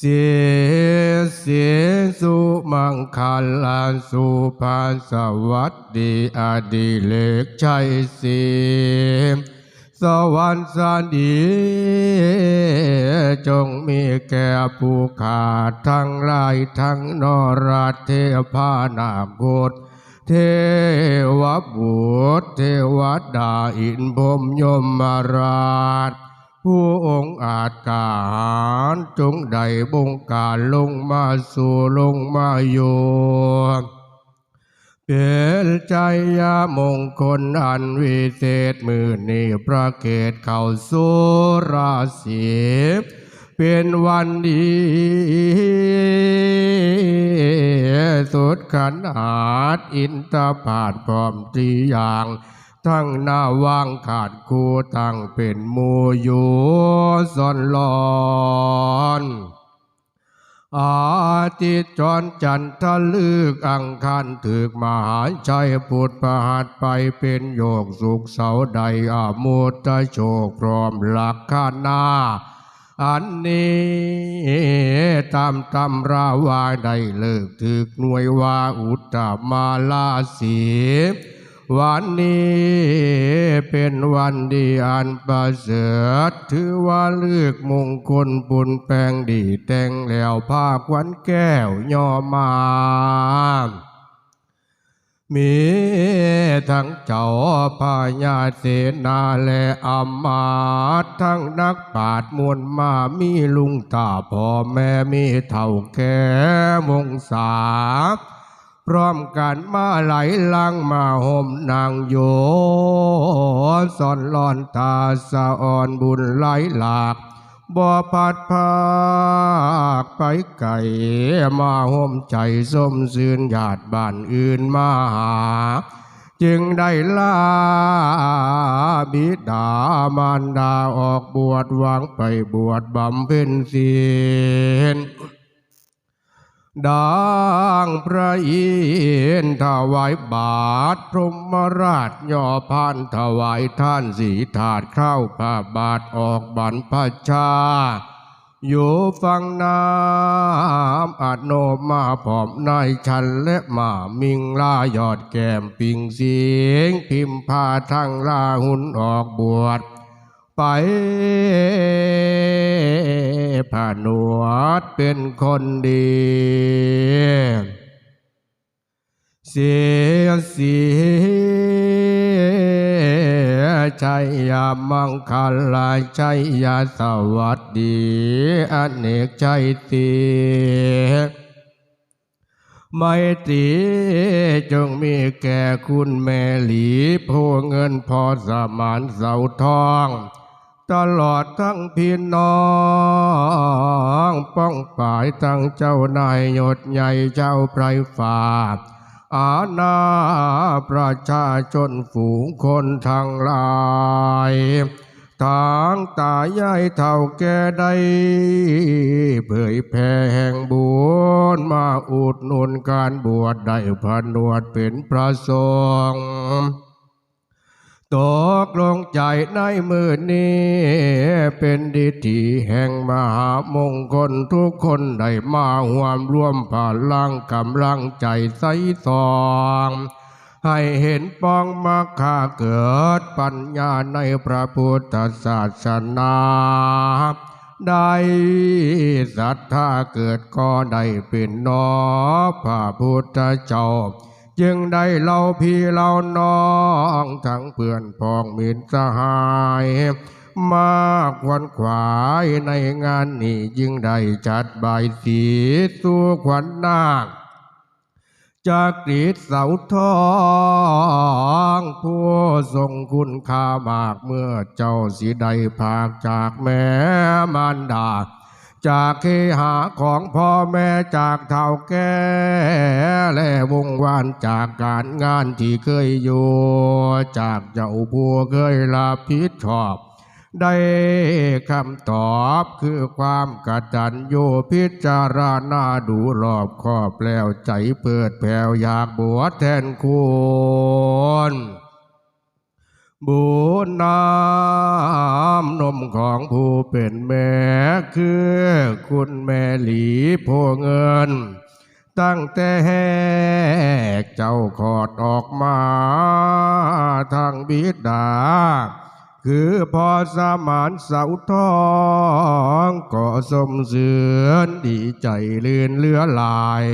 เสียเสียสุมังคลานสุภาสวัสดีอดีเลกชัยเสียสวรรค์สันดีจงมีแก่ผู้ขาดทั้งหลายทั้งนราเทพานาบุตรเทวบุตรเทวดาอินพรมยมาราช ผู้องค์อาจกาหารจงได้บงการลงมาสู่ลงมาอยู่เป็นใจยามงคลอันวิเศษมือนี้ประเกตเข้าสู่ราศีเป็นวันดีสุดขันอาจอินตาผาดพร้อมตีอย่าง ทั้งหน้าว่างขาดคู่ตั้งเป็นมูอยู่สอนหลอนอาทิตย์จรจันทร์ลึกอังคารถึกมหาชัยพุทธประหัตไปเป็นโยกสุขเสาใดอามุตโชคพร้อมหลักคานาอันนี้ตามตำราวาได้เลิกถึกหน่วยว่าอุตตมาลาสี วันนี้เป็นวันดีอันประเสริฐถือว่าเลือกมงคลบุญแปลงดีแต่งแล้วภาควันแก้วย่อมามีทั้งเจ้าพญาเสนาและอำมาตย์ทั้งนักปราดมวลมามีลุงตาพ่อแม่มีเท่าแก่วงศา พร้อมกันมาไหลลังมาห่มนางโยสอนลอนตาสะอ่อนบุญไหลหลากบ่พัดภาคไปไก่มาห่มใจส้มซื่นญาติบ้านอื่นมาหา จึงได้ลาบิดามารดาออกบวชหวังไปบวชบำเพ็ญศีล ดังพระอินถวายบาทพรหมราชย่อพานถวายท่านสีถาดเข้าพระบาทออกบรรพชาอยู่ฟังน้ำอาจโนมาผอมนายชันและมามิงลายอดแก้มปิงเสียงพิมพ์พาทั้งลาหุนออกบวช ไปผานวดเป็นคนดี เสียเสียชัยยามังคลาชัยยาสวัสดีอเนกชัยตีไม่ตรีจงมีแก่คุณแม่หลีผู้เงินพอสมานเสาทอง ตลอดทั้งพี่น้อง ป้องป่ายทั้งเจ้านายยศใหญ่เจ้าไพรฟ้าอาณาประชาชนฝูงคนทั้งหลายทางตายายเท่าแก่ได้เผยแผ่แห่งบุญมาอุดหนุนการบวชได้พนวดเป็นพระสงฆ์ ตกลงใจในมือนี้ เป็นดิถีแห่งมหามงคลทุกคนได้มาหวมร่วมพลังกำลังใจใสสองให้เห็นปองมาคาเกิดปัญญาในพระพุทธศาสนาได้ศรัทธาเกิดก็ได้เป็นนอพระพุทธเจ้า จึงได้เล่าพี่เล่าน้องทั้งเพื่อนพ้องมิตรสหายมาควนขวายในงานนี้ยิ่งได้จัดบายสีสู่ขวัญนาคจากกรีดเสาทองผู้ทรงคุณค่ามากเมื่อเจ้าสิได้ภาคจากแม่มารดา จากเคหาของพ่อแม่จากเท่าแก่และวงวานจากการงานที่เคยอยู่ จากเจ้าผู้เคยรับผิดชอบได้คำตอบคือความกตัญญูพิจารณาดูรอบคอบแล้วใจเปิดแผ่วอยากบวชแทนคุณ บุญน้ำนมของผู้เป็นแม่คือคุณแม่หลีโพเงิน ตั้งแต่แหกเจ้าขอดออกมาทางบิดา คือพอสมานเสาทองก็สมเสือนดีใจลื่นเลือหลาย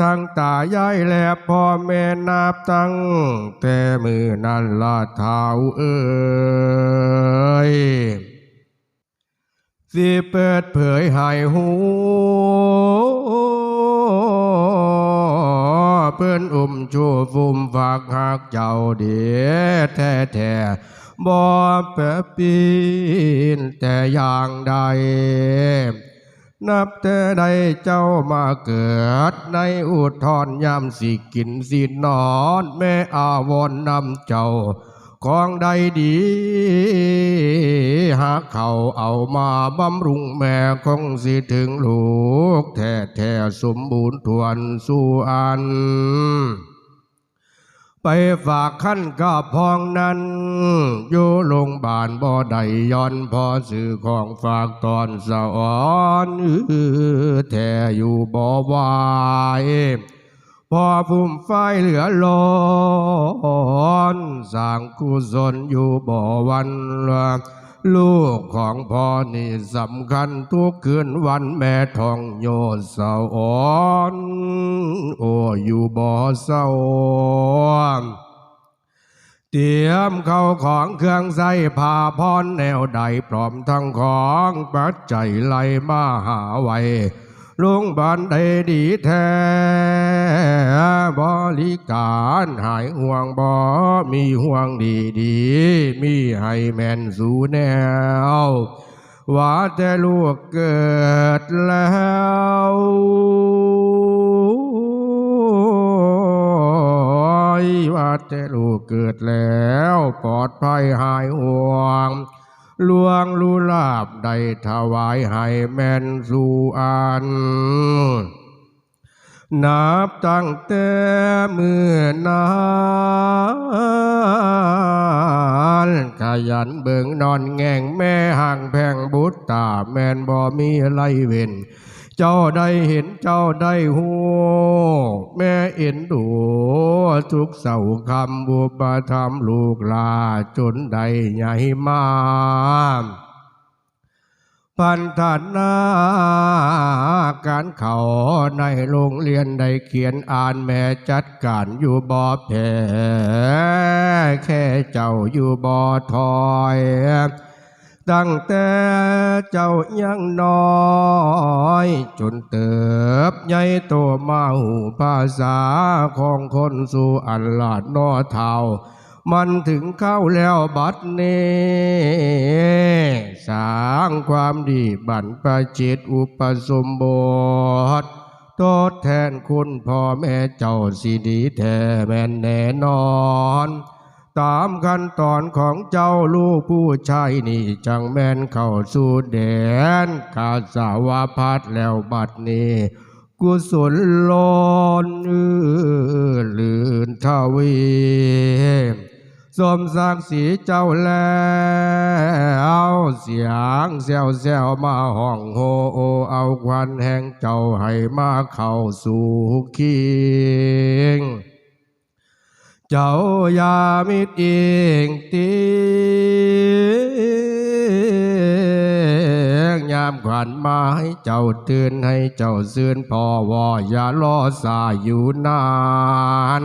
ทั้งตายายและพ่อแม่นับตั้ง แต่มือนั้นละเท้าเอ้ยสิเปิดเผยให้หูเพื่อนอุ่มชูฟุมฝากหักเจ้าเดียแท้แท้บ่แปะปีนแต่อย่างใด นับแต่ใดเจ้ามาเกิด ในอุทธรยามสิกินสินอนแม่อาวรนำเจ้า ของใดดี หากเขาเอามาบำรุงแม่คงสิถึงลูก แท้แท้สมบูรณ์ทวนสู่อัน ไปฝากขั้นกับพองนั้น อยู่โรงพยาบาลบ่ได้ย้อนพอสื่อของฝากตอนสะอ่อนแท่อยู่บ่วายพอพุ่มไฟเหลือล้อนสางกุศลอยู่บ่วันละ ลูกของพ่อนี่สำคัญทุกคืนวันแม่ทองโยเสาอ่อน โอ้อยู่บ่เศร้าเตรียมเข้าของเครื่องใส่ผ้าพรแนวใดพร้อมทั้งของปัจจัยไหลมาหาไว้ ลุงบานได้ดีแท้บริการหายห่วงบ่มีห่วงดีดีมีให้แมนสู่แนวว่าแต่ลูกเกิดแล้วว่าแต่ลูกเกิดแล้ว ปลอดภัยหายห่วง ลวงลูลาบได้ถวายให้แม่นสู่อัน นับตั้งแต่เมื่อนานขยันเบิ่งนอนแง่งแม่ห่างแพงบุตรตาแม่นบ่มีไรเว้น เจ้าได้เห็นเจ้าได้หูแม่เอ็นดูทุกเสาคำบุปธรรมลูกลาจนได้ใหญ่มาพันธนาการเขาในโรงเรียนได้เขียนอ่านแม่จัดการอยู่บ่อแพ้แค่เจ้าอยู่บ่อถอย ตั้งแต่เจ้ายังน้อย จนเติบใหญ่โตมาหูภาษาของคนสู่อันลาดนอเท่า มันถึงเข้าแล้วบัดนี้สร้างความดีบันประจิตอุปสมบททดแทนคุณพ่อแม่เจ้าสิดีแท้แม่นแน่นอน ตามขั้นตอนของเจ้าลูกผู้ชายนี่จังแม่นเข้าสู่แดนกาสาวาพัดแล้วบัดนี้กุศลลอนอือลื่นทวีสมศักดิ์ศรีเจ้าแล้วเสียงแซวแซวมาห้องโฮโอเอาควันแห่งเจ้าให้มาเข้าสู่คิง จ้าอยามิดเองติงยามขวัญมาให้เจ้าตื่นให้เจ้าซื่นพอวออย่ารอสายอยู่นาน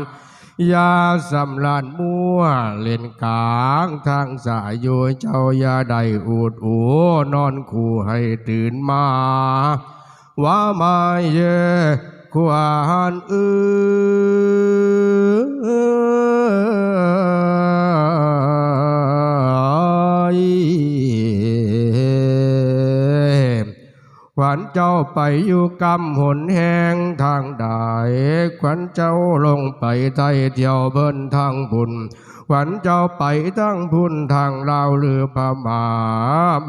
ยาสำลานมัวเล่นกลางทางสายโยเจ้าอย่าใดอูดอูนอนคู่ให้ตื่นมา ว่ามาเยควานอือ ขวัญเจ้าไปอยู่กำหนแห่งทางใดขวัญเจ้าลงไปไทยเที่ยวเบิ้นทางบุญขวัญเจ้าไปทั้งพุนทางลาวหรือพม่า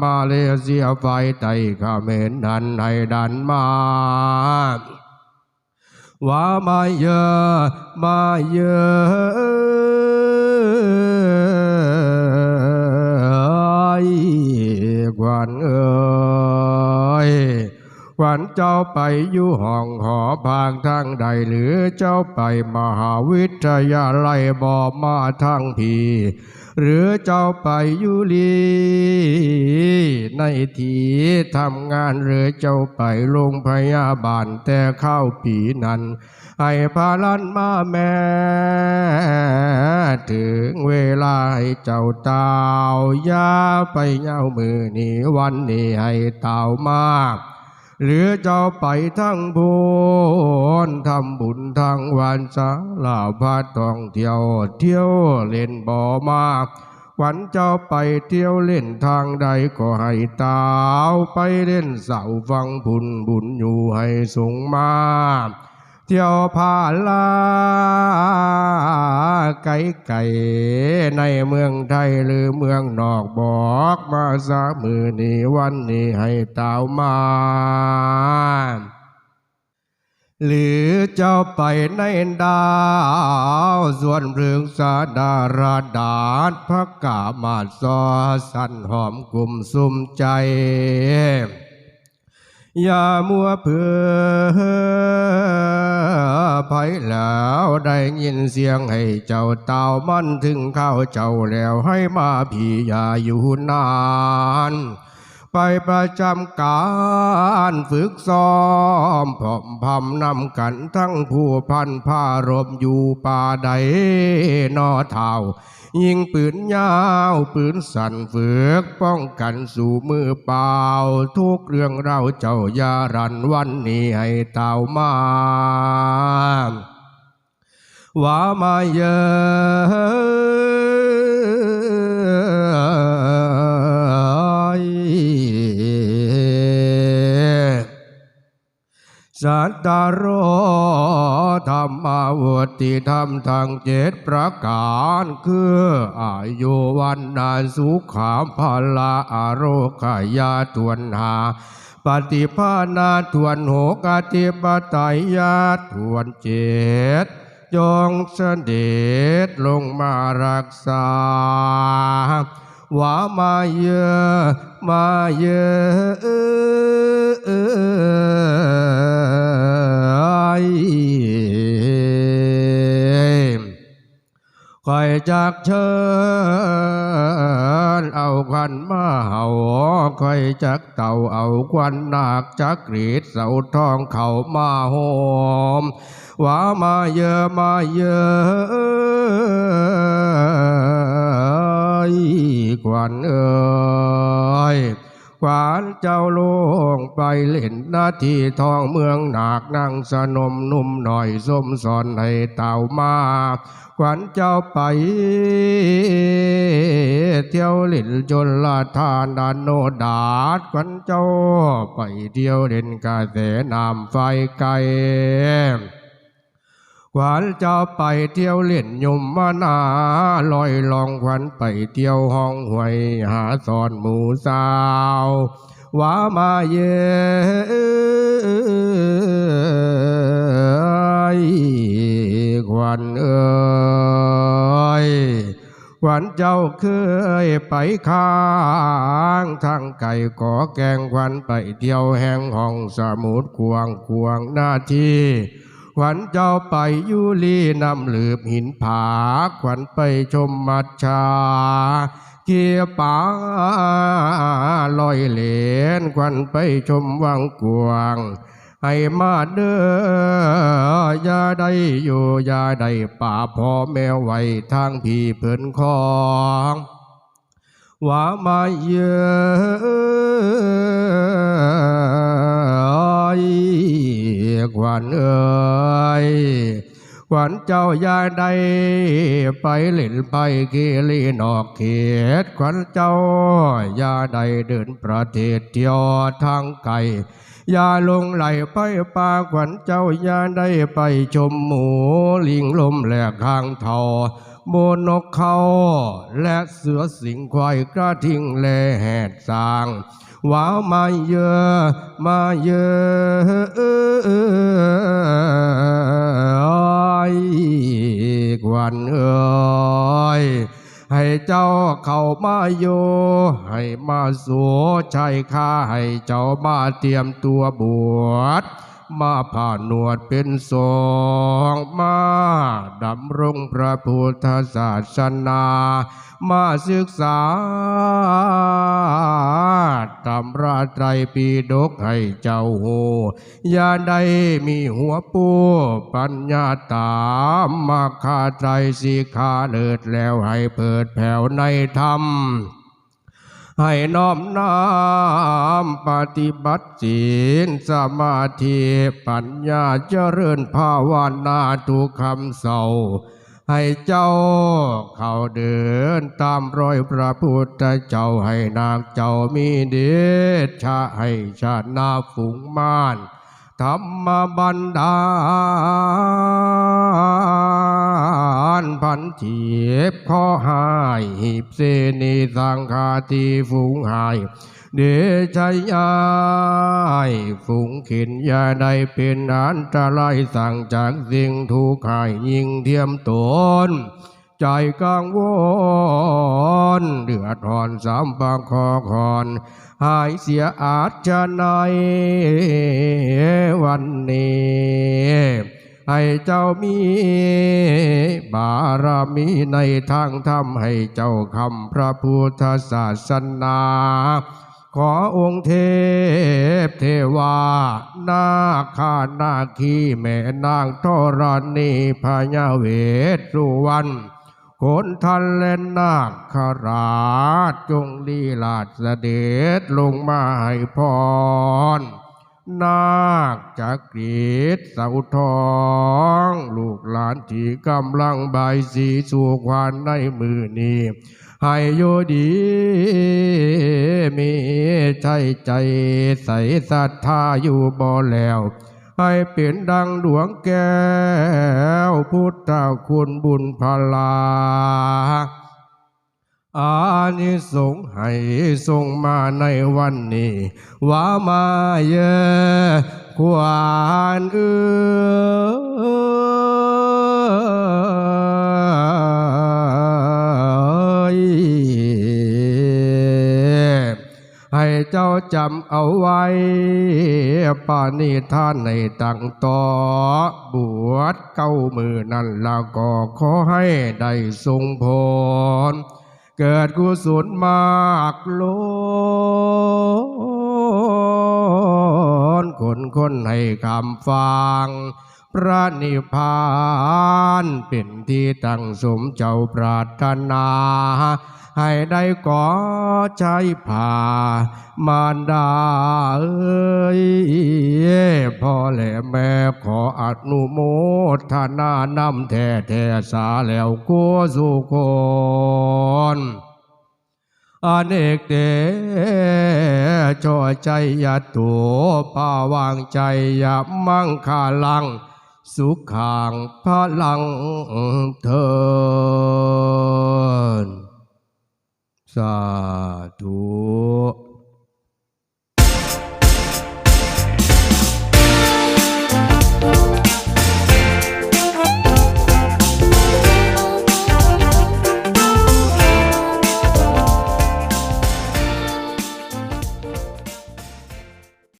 มาเลเซียไฟไตเขมรนันให้ดันมา ว่ามาเยอะ มาเยอะกวันเจ้าไปอยู่ห้องหอพางทางใดหรือเจ้าไปมหาวิทยาลัยบอมาทางพีหรือเจ้าไปอยุลีในทีทำงานหรือเจ้าไปโรงพยาบาลแต่เข้าปีนั้น ให้พาลันมาแม่ถึงเวลาให้เจ้าเต่ายาไปเย้ามือนี้วันนี้ให้เต่ามาก หรือเจ้าไปทั้งพูนทำบุญทางวันสาลาพาท่องเที่ยวเที่ยวเล่นบ่อมาวันเจ้าไปเที่ยวเล่นทางใดก็ให้ตาวไปเล่นเสาฟังบุญบุญอยู่ให้สูงมาก เที่ยวพาลาไก่ไก่ในเมืองไทยหรือเมืองนอกบอกมาสามือนี้วันนี้ให้ตาวมา หรือเจ้าไปในดาวส่วนเรืองสาดาราดาษพระกามาซอสันหอมกลุ่มสุมใจ อย่ามัวเพื่อภัยแล้วได้ยินเสียงให้เจ้าเต่ามันถึงเข้าเจ้าแล้วให้มาพี่อย่าอยู่นานไปประจำการฝึกซ้อมพร้อมพำนำกันทั้งผู้พันผ้ารบอยู่ป่าใดนอเท่า ยิงปืนยาวปืนสั่นฝึกป้องกันสู่มือเปล่า ทุกเรื่องเราเจ้ายารันวันนี้ให้เต่ามาว่ามาเยอะสัตตโรอ ธรรมาวติธรรมทางเจ็ดประการคืออายุวันนานสุขามพละอโรคายาตวนหาปฏิภาณาทวนโหกาติปไตยยาทวนเจ็ดจงเสด็จลงมารักษาว่ามาเยอะมาเยอะ คอยจากเชิญเอาควันมาเห่าคอยจากเต่าเอาควันหนาคจักกรีดเสาทองเขามาโหมว่ามาเยอะมาเยอะควันเอ้ย ขวานเจ้าลงไปเล่นหน้าที่ทองเมืองหนักนั่งสนมนุ่มหน่อยส้มสอนให้เต่ามาขวัญเจ้าไป เที่ยวเล่นจนลาทานดานโนดาดขวัญเจ้าไปเที่ยวเล่นกาแสน้ำไฟไกล ขวัญเจ้าไปเที่ยวเล่นยมมานาลอยลองขวัญไปเที่ยวห้องหวยหาสอนหมูสาวว่ามาเยขวัญเอ้ยขวัญเจ้าเคยไปค้างทางไก่ก่อแกงขวัญไปเที่ยวแห่งห้องสมุดควงควงหน้าที่ ขวัญเจ้าไปยุลีนำหลืบหินผา ขวัญไปชมมัดชา เกียป่าลอยเหลนขวัญไปชมวังกวางให้มาเด้ออย่าได้อยู่อย่าได้ป่าพ่อแม่ไว้ทางพี่เพิ่นของ ว่ามาเยอะควันเอ้ยควันเจ้าย่าได้ไปเล่นไปเกลีนอกเขตควันเจ้ายาได้เดินประเทศเที่ยวทางไกลยาลงไหลไปป่าขวัญเจ้ายาได้ไปชมหมูลิงลมแหลกข้างเทา โบนกเขา และเสือสิงควายกระทิงแลแหดสางว้าวมาเยอะมาเยอะกวันเอ้ยให้เจ้าเข้ามาโย ให้มาสัวชัยข้าให้เจ้ามาเตรียมตัวบวช มาผ่านหนวดเป็นสองมาดำรงพระพุทธศาสนา มาศึกษาตำราไตรปีดกให้เจ้าโหอย่าได้มีหัวปูปัญญาตามมาคาไตรสีขาเลิศแล้วให้เปิดแผ่วในธรรม ให้น้อมน้อมปฏิบัติศีลสมาธิปัญญาเจริญภาวนาทุกคำเสาให้เจ้าเข้าเดินตามรอยพระพุทธเจ้าให้นางเจ้ามีเดชะให้ชาตินาฝูงมาน ธรรมบันดาลพันเทียบข้อหายหิบเสนีสังคาตีฝูงหาย เดชยยายฝูงขินยาได้เป็นอันตรายสั่งจากสิ่งทุกข์ห้ยิ่งเทียมตน ใจกังวลเดือดร้อนสามปางคอคอนหายเสียอาจจะในวันนี้ให้เจ้ามีบารมีในทางธรรมให้เจ้าคำพระพุทธศาสนาขอองค์เทพเทวา นาคานาคีแม่นางธรณีพญาเวทสุวรรณ คนทันเล่นนาคขราชจงลีลาดเสด็จลงมาให้พร นาคจักรีดเสาทอง ลูกหลานที่กำลังใบสีสู่ควานในมือนี้ให้โยดีมีใจใจใสศรัทธาอยู่บ่แล้ว ให้เป็นดังดวงแก้ว พุทธคุณบุญพลา อานิสงให้ทรงมาในวันนี้ ว่ามาเยอะควานเออ เจ้าจำเอาไว้ปานิท่านในตั้งต่อบวชเก้ามือนั่นแล้วก็ขอให้ได้ทรงผลเกิดกุศลมากล้นคนคนให้คำฟัง พระนิพพานเป็นที่ตั้งสมเจ้าปรารถนา ให้ได้ก่อใจผ่ามารดาเอ้ยพ่อและแม่ขออนุโมทนานำแท้แท้สาแล้วกัวสุคนอเนกเดชอใจยาตัวปาวางใจยามั่งคาลัง สุขขังพลังเทิน 洒毒